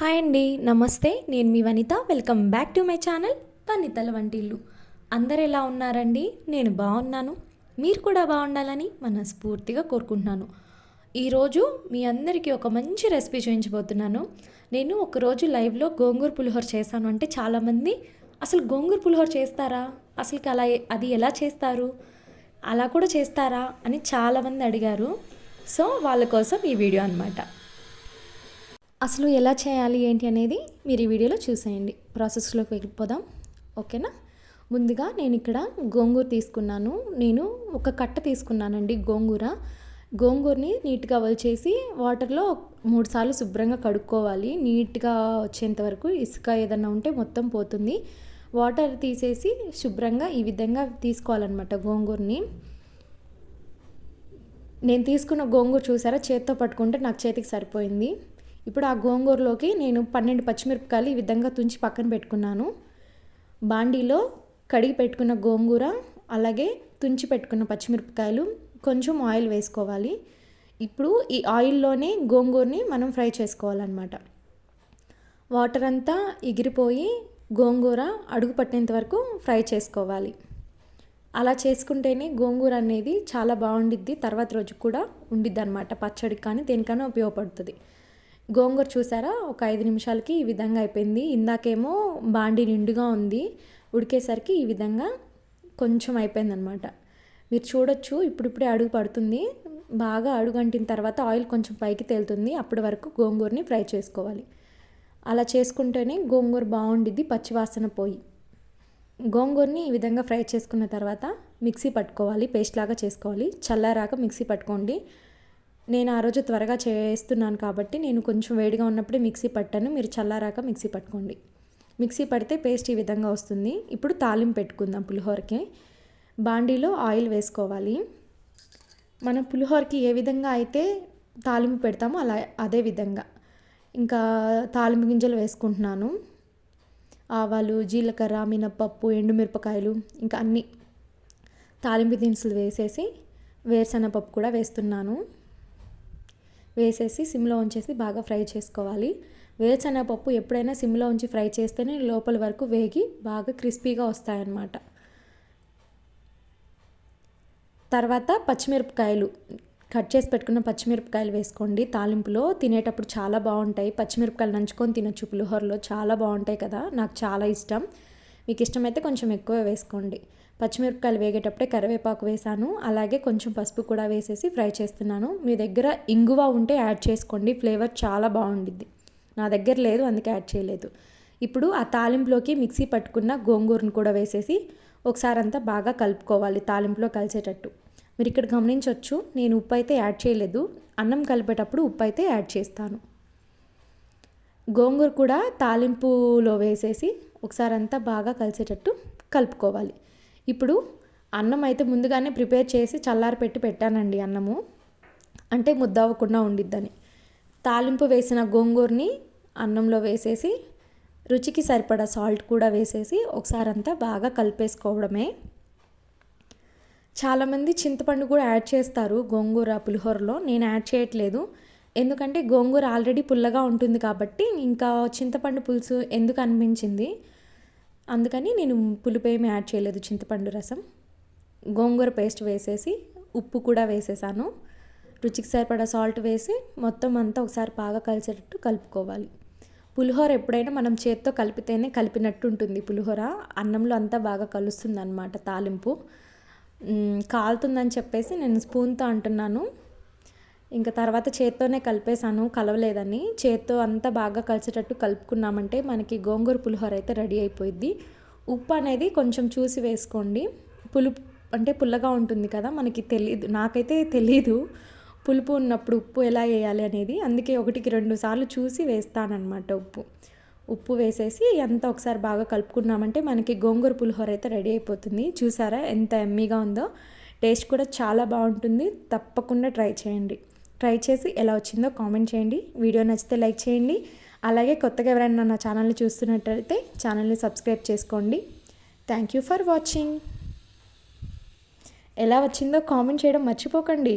Hi అండి నమస్తే. నేను మీ Vanitha. Welcome back to my channel వనితల వంటిల్లు. అందరు ఎలా ఉన్నారండి? నేను బాగున్నాను. మీరు కూడా బాగుండాలని మనస్ఫూర్తిగా కోరుకుంటున్నాను. ఈరోజు మీ అందరికీ ఒక మంచి రెసిపీ చూపించబోతున్నాను. నేను ఒకరోజు లైవ్లో గోంగూర పులిహోర చేశాను అంటే చాలామంది అసలు గోంగూర పులిహోర చేస్తారా? అసలు అలా అది ఎలా చేస్తారు? అలా కూడా చేస్తారా? అని చాలామంది అడిగారు. సో వాళ్ళ కోసం ఈ వీడియో అనమాట అసలు ఎలా చేయాలి ఏంటి అనేది మీరు ఈ వీడియోలో చూసేయండి. ప్రాసెస్లోకి వెళ్ళిపోదాం. ఓకేనా? ముందుగా నేను ఇక్కడ గోంగూర తీసుకున్నాను. నేను ఒక కట్ట తీసుకున్నానండి గోంగూర. గోంగూరని నీట్గా వలిచేసి వాటర్లో మూడు సార్లు శుభ్రంగా కడుక్కోవాలి. నీట్గా వచ్చేంత వరకు ఇసుక ఏదన్నా ఉంటే మొత్తం పోతుంది. వాటర్ తీసేసి శుభ్రంగా ఈ విధంగా తీసుకోవాలన్నమాట గోంగూరని. నేను తీసుకున్న గోంగూర చూసారా? చేత్తో పట్టుకుంటే నాకు చేతికి సరిపోయింది. ఇప్పుడు ఆ గోంగూరలోకి నేను పన్నెండు పచ్చిమిరపకాయలు ఈ విధంగా తుంచి పక్కన పెట్టుకున్నాను. బాండీలో కడిగి పెట్టుకున్న గోంగూర అలాగే తుంచి పెట్టుకున్న పచ్చిమిరపకాయలు కొంచెం ఆయిల్ వేసుకోవాలి. ఇప్పుడు ఈ ఆయిల్లోనే గోంగూరని మనం ఫ్రై చేసుకోవాలన్నమాట. వాటర్ అంతా ఎగిరిపోయి గోంగూర అడుగు పట్టేంత వరకు ఫ్రై చేసుకోవాలి. అలా చేసుకుంటేనే గోంగూర అనేది చాలా బాగుండిద్ది తర్వాత రోజు కూడా ఉండిద్ది అనమాట పచ్చడికి కానీ దేనికైనా ఉపయోగపడుతుంది. గోంగూర చూసారా? ఒక ఐదు నిమిషాలకి ఈ విధంగా అయిపోయింది. ఇందాకేమో బాండి నిండుగా ఉంది. ఉడికేసరికి ఈ విధంగా కొంచెం అయిపోయిందనమాట. మీరు చూడొచ్చు. ఇప్పుడిప్పుడే అడుగు పడుతుంది. బాగా అడుగు అంటిన తర్వాత ఆయిల్ కొంచెం పైకి తేలుతుంది. అప్పటి వరకు గోంగూరని ఫ్రై చేసుకోవాలి. అలా చేసుకుంటేనే గోంగూర బాగుండిద్ది పచ్చివాసన పోయి. గోంగూరని ఈ విధంగా ఫ్రై చేసుకున్న తర్వాత మిక్సీ పట్టుకోవాలి పేస్ట్ లాగా చేసుకోవాలి. చల్లారాక మిక్సీ పట్టుకోండి. నేను ఆ రోజు త్వరగా చేస్తున్నాను కాబట్టి నేను కొంచెం వేడిగా ఉన్నప్పుడే మిక్సీ పట్టాను. మీరు చల్లారాక మిక్సీ పట్టుకోండి. మిక్సీ పడితే పేస్ట్ ఈ విధంగా వస్తుంది. ఇప్పుడు తాలింపు పెట్టుకుందాం పులిహోరకి. బాండీలో ఆయిల్ వేసుకోవాలి. మనం పులిహోరకి ఏ విధంగా అయితే తాలింపు పెడతామో అలా అదే విధంగా. ఇంకా తాలింపు గింజలు వేసుకుంటున్నాను. ఆవాలు జీలకర్ర మినప్పప్పు ఎండుమిరపకాయలు ఇంకా అన్నీ తాలింపు దినుసులు వేసేసి వేరుశనగపప్పు కూడా వేస్తున్నాను. వేసేసి సిమ్లో ఉంచేసి బాగా ఫ్రై చేసుకోవాలి. వేరుశనగపప్పు ఎప్పుడైనా సిమ్లో ఉంచి ఫ్రై చేస్తేనే లోపల వరకు వేగి బాగా క్రిస్పీగా వస్తాయన్నమాట. తర్వాత పచ్చిమిరపకాయలు. కట్ చేసి పెట్టుకున్న పచ్చిమిరపకాయలు వేసుకోండి. తాలింపులో తినేటప్పుడు చాలా బాగుంటాయి. పచ్చిమిరపకాయలు నంచుకొని తినొచ్చు. పులిహోరలో చాలా బాగుంటాయి కదా. నాకు చాలా ఇష్టం. మీకు ఇష్టమైతే కొంచెం ఎక్కువ వేసుకోండి. పచ్చిమిరపకాయలు వేగేటప్పుడే కరివేపాకు వేసాను. అలాగే కొంచెం పసుపు కూడా వేసేసి ఫ్రై చేస్తున్నాను. మీ దగ్గర ఇంగువ ఉంటే యాడ్ చేసుకోండి. ఫ్లేవర్ చాలా బాగుండిద్ది. నా దగ్గర లేదు అందుకే యాడ్ చేయలేదు. ఇప్పుడు ఆ తాలింపులోకి మిక్సీ పట్టుకున్న గోంగూరను కూడా వేసేసి ఒకసారి అంతా బాగా కలుపుకోవాలి తాలింపులో కలిసేటట్టు. మీరు ఇక్కడ గమనించవచ్చు నేను ఉప్పు అయితే యాడ్ చేయలేదు. అన్నం కలిపేటప్పుడు ఉప్పు అయితే యాడ్ చేస్తాను. గోంగూర కూడా తాలింపులో వేసేసి ఒకసారి అంతా బాగా కలిసేటట్టు కలుపుకోవాలి. ఇప్పుడు అన్నం అయితే ముందుగానే ప్రిపేర్ చేసి చల్లారి పెట్టి పెట్టానండి అన్నము. అంటే ముద్ద అవ్వకుండా ఉండిద్దని. తాలింపు వేసిన గోంగూరని అన్నంలో వేసేసి రుచికి సరిపడా సాల్ట్ కూడా వేసేసి ఒకసారి అంతా బాగా కలిపేసుకోవడమే. చాలామంది చింతపండు కూడా యాడ్ చేస్తారు గోంగూర పులిహోరలో. నేను యాడ్ చేయట్లేదు. ఎందుకంటే గోంగూర ఆల్రెడీ పుల్లగా ఉంటుంది కాబట్టి ఇంకా చింతపండు పులుసు ఎందుకు అనిపించింది? అందుకని నేను పులుపు యాడ్ చేయలేదు చింతపండు రసం. గోంగూర పేస్ట్ వేసేసి ఉప్పు కూడా వేసేసాను. రుచికి సరిపడా సాల్ట్ వేసి మొత్తం అంతా ఒకసారి బాగా కలిసేటట్టు కలుపుకోవాలి. పులిహోర ఎప్పుడైనా మనం చేత్తో కలిపితేనే కలిపినట్టు ఉంటుంది పులిహోర. అన్నంలో అంతా బాగా కలుస్తుంది అనమాట తాలింపు కాలుతుందని చెప్పేసి నేను స్పూన్తో అంటున్నాను. ఇంకా తర్వాత చేత్తోనే కలిపేశాను కలవలేదని. చేత్తో అంతా బాగా కలిసేటట్టు కలుపుకున్నామంటే మనకి గోంగూర పులిహోర అయితే రెడీ అయిపోయింది ఉప్పు అనేది కొంచెం చూసి వేసుకోండి. పులుపు అంటే పుల్లగా ఉంటుంది కదా మనకి తెలియదు నాకైతే తెలీదు పులుపు ఉన్నప్పుడు ఉప్పు ఎలా వేయాలి అనేది. అందుకే ఒకటికి రెండు సార్లు చూసి వేస్తానన్నమాట ఉప్పు. ఉప్పు వేసేసి అంతా ఒకసారి బాగా కలుపుకున్నామంటే మనకి గోంగూర పులిహోర అయితే రెడీ అయిపోతుంది. చూసారా ఎంత ఎమ్మీగా ఉందో. టేస్ట్ కూడా చాలా బాగుంటుంది. తప్పకుండా ట్రై చేయండి. ట్రై చేసి ఎలా వచ్చిందో కామెంట్ చేయండి. వీడియో నచ్చితే లైక్ చేయండి. అలాగే కొత్తగా ఎవరైనా నా ఛానల్ని చూస్తున్నట్టయితే ఛానల్ని సబ్స్క్రైబ్ చేసుకోండి. థ్యాంక్ యూ ఫర్ వాచింగ్ ఎలా వచ్చిందో కామెంట్ చేయడం మర్చిపోకండి.